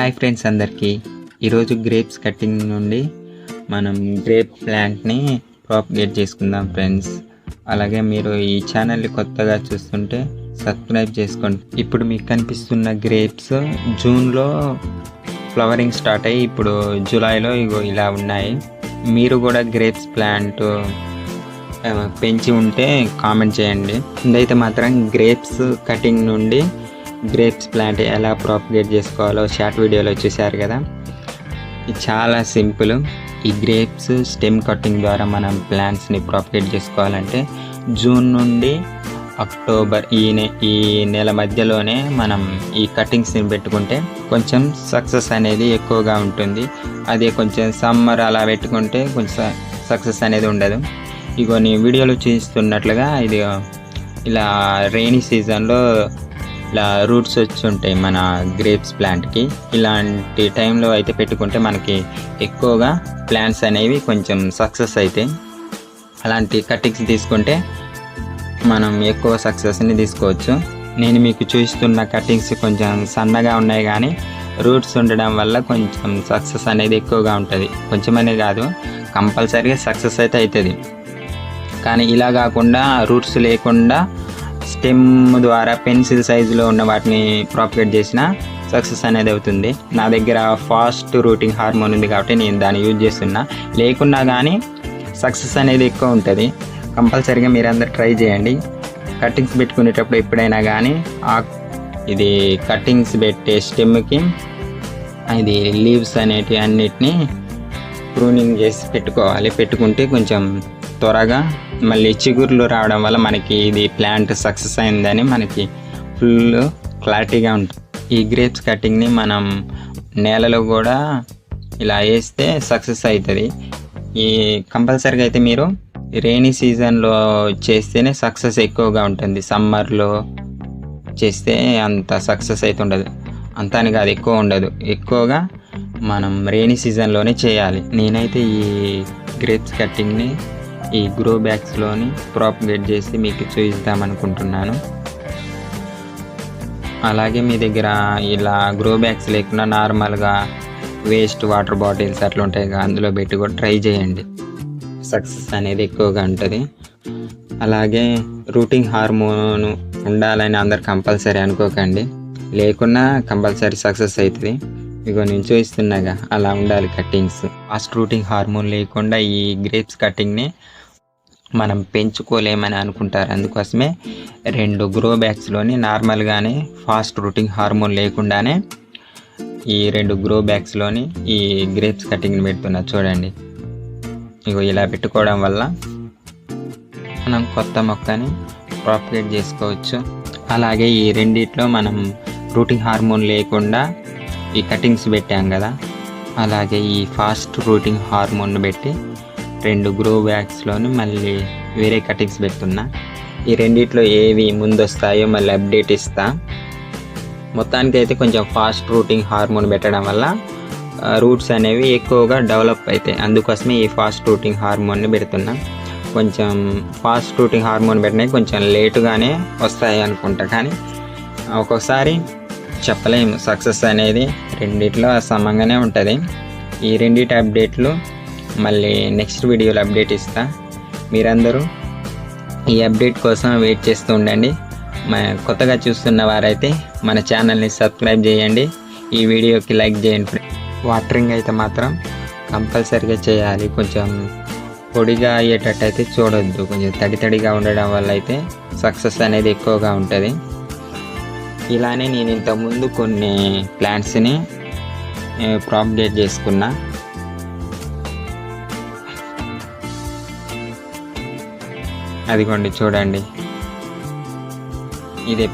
Hi friends అందరికీ. ఈరోజు grapes cutting నుండి మనం గ్రేప్ ప్లాంట్ని ప్రాపగేట్ చేసుకుందాం ఫ్రెండ్స్ అలాగే మీరు ఈ ఛానల్ని కొత్తగా చూస్తుంటే సబ్స్క్రైబ్ చేసుకోండి. ఇప్పుడు మీకు కనిపిస్తున్న గ్రేప్స్ జూన్లో ఫ్లవరింగ్ స్టార్ట్ అయ్యి ఇప్పుడు జూలైలో ఇగో ఇలా ఉన్నాయి. మీరు కూడా గ్రేప్స్ ప్లాంట్ పెంచి ఉంటే కామెంట్ చేయండి. ఇదైతే మాత్రం గ్రేప్స్ కటింగ్ నుండి గ్రేప్స్ ప్లాంట్ ఎలా ప్రాపగేట్ చేసుకోవాలో షార్ట్ వీడియోలో చూశారు కదా. ఇది చాలా సింపుల్. ఈ గ్రేప్స్ స్టెమ్ కటింగ్ ద్వారా మనం ప్లాంట్స్ని ప్రాపగేట్ చేసుకోవాలంటే జూన్ నుండి అక్టోబర్ ఈ నె ఈ నెల మధ్యలోనే మనం ఈ కటింగ్స్ని పెట్టుకుంటే కొంచెం సక్సెస్ అనేది ఎక్కువగా ఉంటుంది. అదే కొంచెం సమ్మర్ అలా పెట్టుకుంటే కొంచెం సక్సెస్ అనేది ఉండదు. ఇగో నేను వీడియోలో చూస్తున్నట్లుగా ఇది ఇలా రెయినీ సీజన్లో ఇట్లా రూట్స్ వచ్చి ఉంటాయి మన గ్రేప్స్ ప్లాంట్కి. ఇలాంటి టైంలో అయితే పెట్టుకుంటే మనకి ఎక్కువగా ప్లాంట్స్ అనేవి కొంచెం సక్సెస్ అవుతాయి అలాంటి కటింగ్స్ తీసుకుంటే మనం ఎక్కువ సక్సెస్ని తీసుకోవచ్చు. నేను మీకు చూపిస్తున్న కటింగ్స్ కొంచెం సన్నగా ఉన్నాయి కానీ రూట్స్ ఉండడం వల్ల కొంచెం సక్సెస్ అనేది ఎక్కువగా ఉంటుంది. కొంచెం కాదు కంపల్సరీగా సక్సెస్ అయితే అవుతుంది కానీ ఇలా కాకుండా రూట్స్ లేకుండా స్టెమ్ ద్వారా పెన్సిల్ సైజులో ఉన్న వాటిని ప్రాపిగేట్ చేసిన సక్సెస్ అనేది అవుతుంది. నా దగ్గర ఫాస్ట్ రూటింగ్ హార్మోన్ ఉంది కాబట్టి నేను దాన్ని యూజ్ చేస్తున్నా. లేకున్నా కానీ సక్సెస్ అనేది ఎక్కువ ఉంటుంది. కంపల్సరీగా మీరందరూ ట్రై చేయండి. కటింగ్స్ పెట్టుకునేటప్పుడు ఎప్పుడైనా కానీ ఆ ఇది కటింగ్స్ పెట్టే స్టెమ్కి ఇది లీవ్స్ అనేటి అన్నిటినీ ప్రూనింగ్ చేసి పెట్టుకోవాలి. పెట్టుకుంటే కొంచెం త్వరగా మళ్ళీ చిగుర్లు రావడం వల్ల మనకి ఇది ప్లాంట్ సక్సెస్ అయిందని మనకి ఫుల్ క్లారిటీగా ఉంటుంది ఈ గ్రేప్స్ కటింగ్ని మనం నేలలో కూడా ఇలా వేస్తే సక్సెస్ అవుతుంది ఈ కంపల్సరీగా అయితే మీరు రెయినీ సీజన్లో చేస్తేనే సక్సెస్ ఎక్కువగా ఉంటుంది. సమ్మర్లో చేస్తే అంత సక్సెస్ అయితే ఉండదు. అంత అని కాదు ఎక్కువ ఉండదు. ఎక్కువగా మనం రెయినీ సీజన్లోనే చేయాలి. నేనైతే ఈ గ్రేప్స్ కట్టింగ్ని ఈ గ్రో బ్యాగ్స్లోని ప్రాపగేట్ చేసి మీకు చూపిద్దామనుకుంటున్నాను అలాగే మీ దగ్గర ఇలా గ్రో బ్యాగ్స్ లేకుండా నార్మల్గా వేస్ట్ వాటర్ బాటిల్స్ అట్లా ఉంటాయి కదా అందులో పెట్టి కూడా ట్రై చేయండి. సక్సెస్ అనేది ఎక్కువగా ఉంటుంది. అలాగే రూటింగ్ హార్మోన్ ఉండాలని అందరు కంపల్సరీ అనుకోకండి. లేకున్నా కంపల్సరీ సక్సెస్ అవుతుంది. ఇగో నేను చూపిస్తున్నాగా అలా ఉండాలి కట్టింగ్స్. ఫాస్ట్ రూటింగ్ హార్మోన్ లేకుండా ఈ గ్రేప్స్ కట్టింగ్ని మనం పెంచుకోలేమని అనుకుంటారు. అందుకోసమే రెండు గ్రో బ్యాగ్స్లోని నార్మల్గానే ఫాస్ట్ రూటింగ్ హార్మోన్ లేకుండానే ఈ రెండు గ్రో బ్యాగ్స్లోని ఈ గ్రేప్స్ కటింగ్ని పెడుతున్నా. చూడండి. ఇగో ఇలా పెట్టుకోవడం వల్ల మనం కొత్త మొక్కని ప్రాపగేట్ చేసుకోవచ్చు. అలాగే ఈ రెండిట్లో మనం రూటింగ్ హార్మోన్ లేకుండా ఈ కటింగ్స్ పెట్టాం కదా. అలాగే ఈ ఫాస్ట్ రూటింగ్ హార్మోన్ పెట్టి రెండు గ్రో బ్యాగ్స్లోని మళ్ళీ వేరే కటింగ్స్ పెడుతున్నా. ఈ రెండిట్లో ఏవి ముందు వస్తాయో మళ్ళీ అప్డేట్ ఇస్తా. మొత్తానికి అయితే కొంచెం ఫాస్ట్ రూటింగ్ హార్మోన్ పెట్టడం వల్ల రూట్స్ అనేవి ఎక్కువగా డెవలప్ అవుతాయి అందుకోసమే ఈ ఫాస్ట్ రూటింగ్ హార్మోన్ని పెడుతున్నా. కొంచెం ఫాస్ట్ రూటింగ్ హార్మోన్ పెట్టినవి కొంచెం లేటుగానే వస్తాయి అనుకుంటా. కానీ ఒక్కొక్కసారి చెప్పలేము. సక్సెస్ అనేది రెండిట్లో సమంగానే ఉంటుంది. ఈ రెండిటి అప్డేట్లు మళ్ళీ నెక్స్ట్ వీడియోలో అప్డేట్ ఇస్తా. మీరందరూ ఈ అప్డేట్ కోసం వెయిట్ చేస్తూ ఉండండి. కొత్తగా చూస్తున్న వారైతే మన ఛానల్ని సబ్స్క్రైబ్ చేయండి. ఈ వీడియోకి లైక్ చేయండి వాటరింగ్ అయితే మాత్రం కంపల్సరీగా చేయాలి. కొంచెం పొడిగా అయ్యేటట్టు అయితే చూడొద్దు. కొంచెం తడి తడిగా ఉండడం వల్ల అయితే సక్సెస్ అనేది ఎక్కువగా ఉంటుంది. ఇలానే నేను ఇంతకుముందు కొన్ని ప్లాంట్స్ని ప్రాపగేట్ eh, చేసుకున్నా. అదిగోండి చూడండి. ఇదే